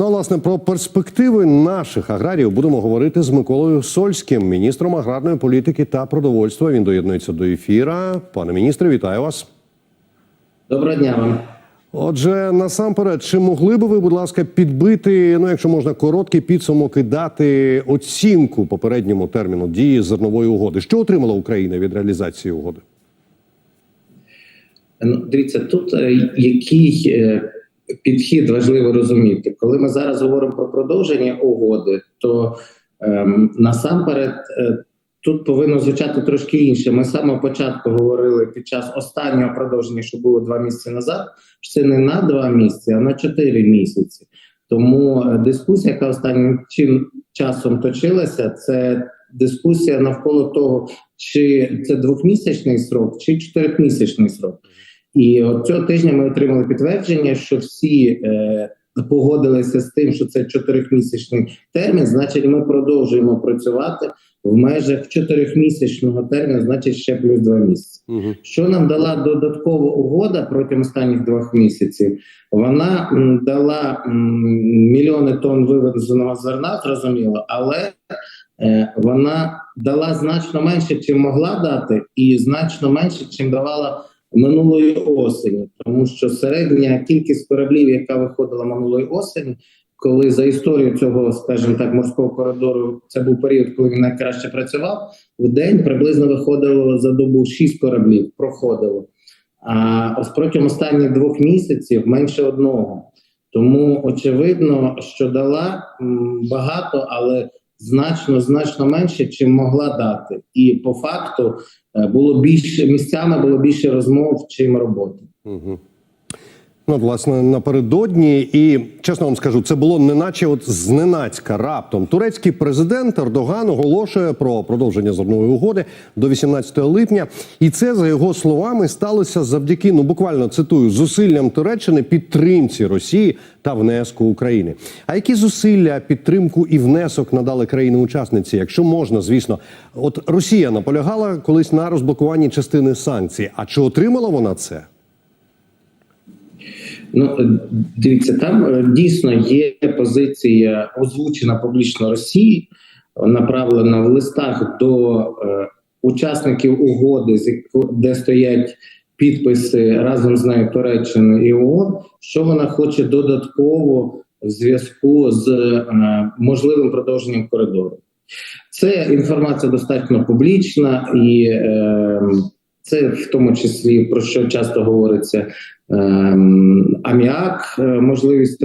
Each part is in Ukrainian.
Ну, а, власне, про перспективи наших аграріїв будемо говорити з Миколою Сольським, міністром аграрної політики та продовольства. Він доєднується до ефіра. Пане міністре, вітаю вас. Доброго дня вам. Отже, насамперед, чи могли би ви, будь ласка, підбити, ну якщо можна, короткий підсумок і дати оцінку попередньому терміну дії зернової угоди? Що отримала Україна від реалізації угоди? Ну, дивіться, тут е, який е, підхід важливо розуміти. Коли ми зараз говоримо про продовження угоди, то ем, насамперед е, тут повинно звучати трошки інше. Ми з початку говорили під час останнього продовження, що було два місяці назад, що це не на два місяці, а на чотири місяці. Тому е, дискусія, яка останнім часом точилася, це дискусія навколо того, чи це двохмісячний срок, чи чотирьохмісячний срок. І от цього тижня ми отримали підтвердження, що всі е, погодилися з тим, що це чотирьохмісячний термін. Значить, ми продовжуємо працювати в межах чотирьохмісячного терміну, значить ще плюс два місяці. Угу. Що нам дала додаткова угода протягом останніх двох місяців? Вона м, дала м, мільйони тонн вивезеного зерна, зрозуміло, але е, вона дала значно менше, чим могла дати, і значно менше, чим давала минулої осені, тому що середня кількість кораблів, яка виходила минулої осені, коли за історію цього, скажімо так, морського коридору, це був період, коли він найкраще працював. В день приблизно виходило за добу 6 кораблів, проходило. А ось протягом останніх двох місяців менше одного. Тому очевидно, що дала багато, але значно значно менше, чим могла дати. І по факту е, було більше місцями було більше розмов, чим роботи. Угу. Ну, власне, напередодні, і чесно вам скажу, це було неначе от зненацька раптом. Турецький президент Ердоган оголошує про продовження зернової угоди до 18 липня, і це за його словами сталося завдяки, ну буквально цитую, зусиллям Туреччини підтримці Росії та внеску України. А які зусилля, підтримку і внесок надали країни-учасниці, якщо можна, звісно, от Росія наполягала колись на розблокуванні частини санкцій. А чи отримала вона це? Ну е, дивіться, там е, дійсно є позиція озвучена публічно Росії, направлена в листах до е, учасників угоди, де стоять підписи разом з нею Туреччини і ООН, що вона хоче додатково в зв'язку з е, можливим продовженням коридору. Це інформація достатньо публічна, і е, це в тому числі про що часто говориться ем, аміак, е, можливість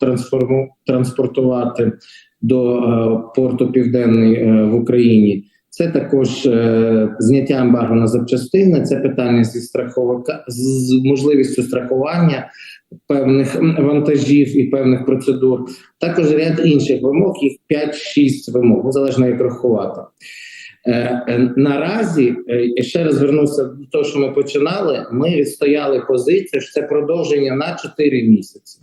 трансформу- транспортувати до е, порту Південний е, в Україні. Це також е, зняття ембарго на запчастини, це питання зі страховика з можливістю страхування певних вантажів і певних процедур. Також ряд інших вимог, їх 5-6 вимог, залежно як рахувати. Е, е, Наразі е, я ще раз звернуся до того, що ми починали. Ми відстояли позицію, що це продовження на 4 місяці.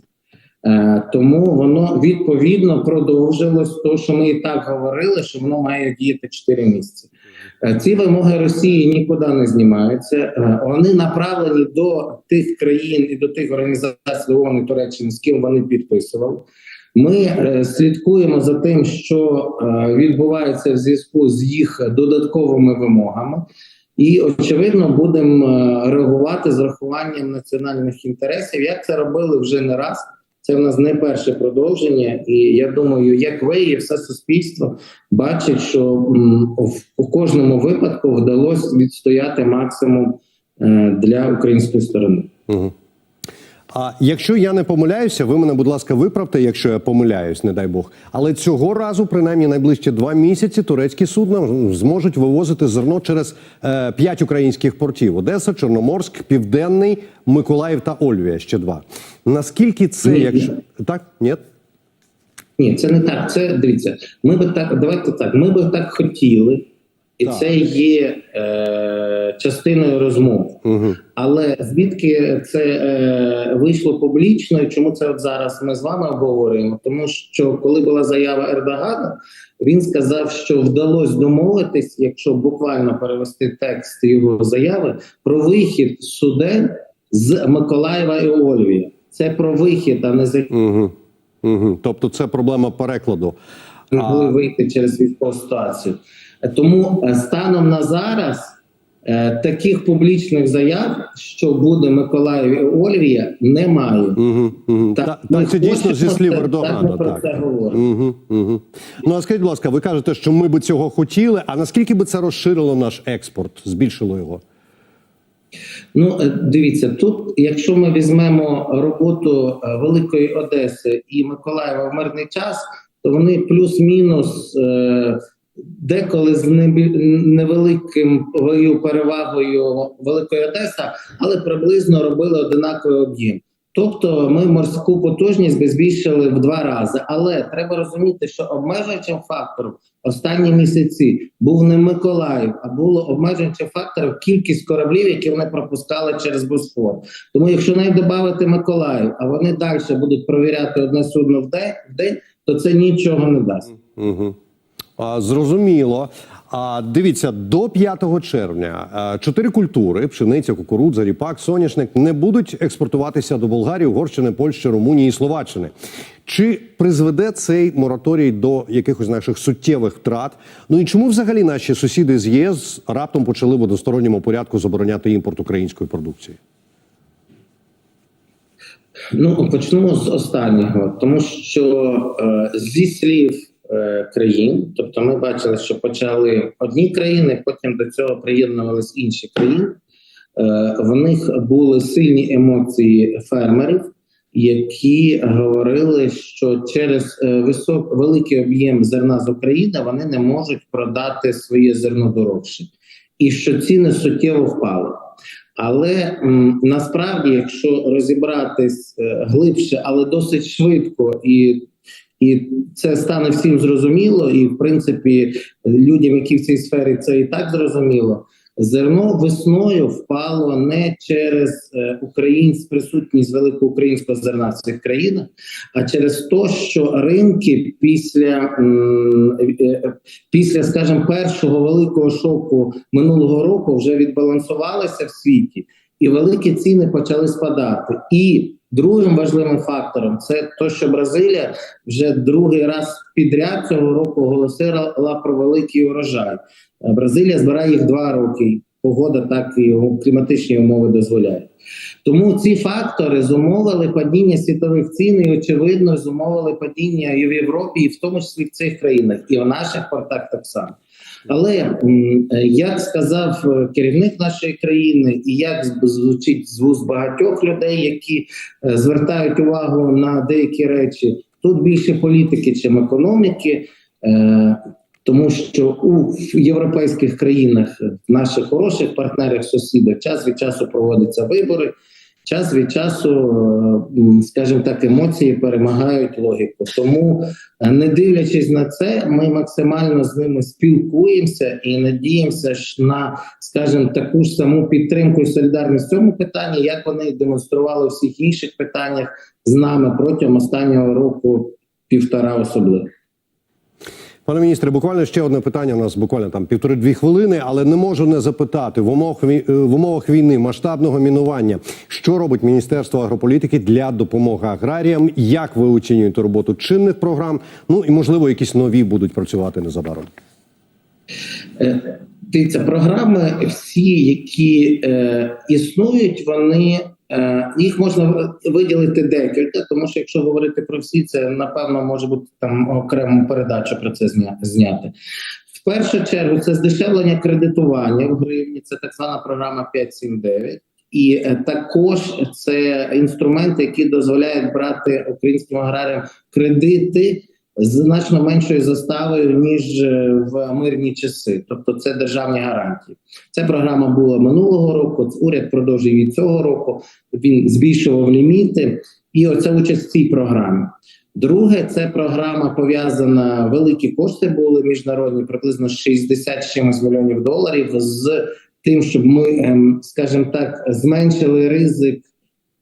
Е, Тому воно відповідно продовжилось, то що ми і так говорили, що воно має діяти 4 місяці. Е, Ці вимоги Росії нікуди не знімаються. Е, Вони направлені до тих країн і до тих організацій ООН і Туреччини, з ким вони підписували. Ми е, слідкуємо за тим, що е, відбувається в зв'язку з їх додатковими вимогами, і очевидно будемо е, реагувати з рахуванням національних інтересів. Як це робили вже не раз. Це в нас не перше продовження, і я думаю, як ви і все суспільство бачить, що в- кожному випадку вдалося відстояти максимум для української сторони. Угу. А якщо я не помиляюся, ви мене, будь ласка, виправте, якщо я помиляюсь, не дай Бог. Але цього разу, принаймні найближчі два місяці, турецькі судна зможуть вивозити зерно через е, п'ять українських портів: Одеса, Чорноморськ, Південний, Миколаїв та Ольвія. Ще два. Наскільки це, Ні. якщо так, ні? Ні, це не так. Це дивіться. Ми би так, давайте так. Ми би так хотіли, і Так. це є е, частиною розмов. Угу. Але звідки це е, вийшло публічно, і чому це от зараз ми з вами обговорюємо? Тому що коли була заява Ердогана, він сказав, що вдалося домовитись, якщо буквально перевести текст його заяви, про вихід суден з Миколаєва і Ольвія. Це про вихід, а не за Угу. Угу. Тобто, це проблема перекладу. могли вийти через військову ситуацію. Тому е, станом на зараз е, таких публічних заяв, що буде Миколаїв і Ольвія, немає. Угу, угу. Так, Так, це дійсно зі слів Ердогана. так Так. Угу, угу. Ну а скажіть, будь ласка, ви кажете, що ми би цього хотіли. А наскільки би це розширило наш експорт, збільшило його? Ну, е, дивіться, тут, якщо ми візьмемо роботу Великої Одеси і Миколаєва в мирний час, то вони плюс-мінус е, деколи з невеликим перевагою Великої Одеса, але приблизно робили одинаковий об'єм. Тобто ми морську потужність би збільшили в два рази. Але треба розуміти, що обмежуючим фактором останні місяці був не Миколаїв, а було обмежуючим фактором кількість кораблів, які вони пропускали через Босфор. Тому, якщо навіть додати Миколаїв, а вони далі будуть провіряти одне судно в день то це нічого не дасть. Зрозуміло. А дивіться, до 5 червня чотири культури: пшениця, кукурудза, ріпак, соняшник не будуть експортуватися до Болгарії, Угорщини, Польщі, Румунії і Словаччини. Чи призведе цей мораторій до якихось наших суттєвих втрат? Ну і чому взагалі наші сусіди з ЄС раптом почали в односторонньому порядку забороняти імпорт української продукції? Ну почнемо з останнього, тому що е, зі слів країн, тобто ми бачили, що почали одні країни, потім до цього приєднувались інші країни. Е, в них були сильні емоції фермерів, які говорили, що через е, висок великий об'єм зерна з України вони не можуть продати своє зерно дорожче, і що ціни суттєво впали. Але м, насправді, якщо розібратись е, глибше, але досить швидко, і, і це стане всім зрозуміло, і в принципі людям, які в цій сфері це і так зрозуміло. Зерно весною впало не через е, українсь, присутність великого українського зерна в цих країнах, а через те, що ринки після, е, е, після, скажімо, першого великого шоку минулого року вже відбалансувалися в світі, і великі ціни почали спадати. І другим важливим фактором це те, що Бразилія вже другий раз підряд цього року оголосила про великий урожай. Бразилія збирає їх два роки. Погода так і кліматичні умови дозволяють. Тому ці фактори зумовили падіння світових цін і, очевидно, зумовили падіння і в Європі, і в тому числі в цих країнах, і в наших портах так само. Але е, як сказав е, керівник нашої країни, і як звучить з вуст багатьох людей, які е, звертають увагу на деякі речі, тут більше політики, чим економіки. Тому що у європейських країнах, наших хороших партнерах, сусідах, час від часу проводяться вибори, час від часу, е, скажімо так, емоції перемагають логіку. Тому, е, не дивлячись на це, ми максимально з ними спілкуємося і надіємося ж на, скажімо, таку ж саму підтримку і солідарність в цьому питанні, як вони демонстрували у всіх інших питаннях з нами протягом останнього року півтора особливо. Пане міністре, буквально ще одне питання. У нас буквально там півтори-дві хвилини, але не можу не запитати в умовах е, в умовах війни масштабного мінування, що робить Міністерство агрополітики для допомоги аграріям? Як ви оцінюєте роботу чинних програм? Ну і можливо, якісь нові будуть працювати незабаром. Е, Дивіться, програми всі, які е, існують, вони їх можна виділити декілька, тому що якщо говорити про всі, це напевно може бути там окрему передачу про це зня- зняти. В першу чергу це здешевлення кредитування в гривні, це так звана програма 5.7.9. І е, також це інструменти, які дозволяють брати українським аграріям кредити значно меншою заставою ніж е, в мирні часи, тобто це державні гарантії. Ця програма була минулого року. Уряд продовжує її цього року. Він збільшував ліміти, і оця участь в цій програмі. Друге, це програма пов'язана. Великі кошти були міжнародні, приблизно 60 чимось мільйонів доларів з тим, щоб ми, ем, скажімо так, зменшили ризик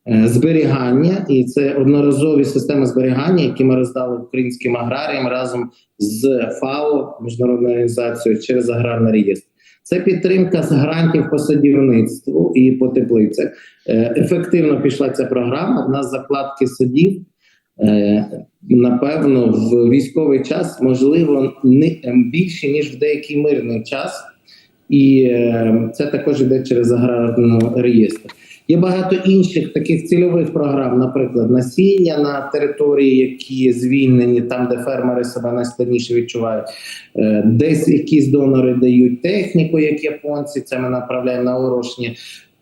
зберігання, і це одноразові системи зберігання, які ми роздали українським аграріям разом з ФАО, міжнародною організацією через аграрний реєстр. Це підтримка з грантів по садівництву і по теплицях. Е, Ефективно пішла ця програма. В нас закладки садів е, напевно, в військовий час можливо не більше ніж в деякий мирний час, і е, це також йде через аграрний реєстр. Є багато інших таких цільових програм, наприклад, насіння на території, які звільнені, там де фермери себе найскладніше відчувають. Е, Десь якісь донори дають техніку, як японці. Це ми направляємо на орошення.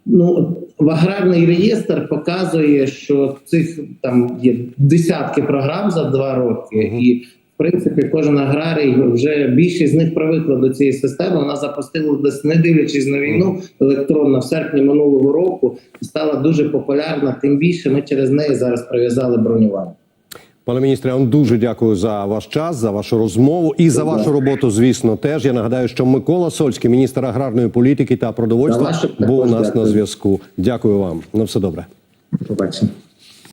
Ну, аграрний реєстр показує, що цих там є десятки програм за два роки, і в принципі кожен аграрій вже більшість з них привикла до цієї системи. Вона запустила десь, не дивлячись на війну, електронна в серпні минулого року стала дуже популярна. Тим більше ми через неї зараз прив'язали бронювання. Пане міністре, я вам дуже дякую за ваш час, за вашу розмову і за вашу роботу. Звісно, теж я нагадаю, що Микола Сольський, міністр аграрної політики та продовольства, був у нас на зв'язку. Дякую вам. На все добре. Побачимо.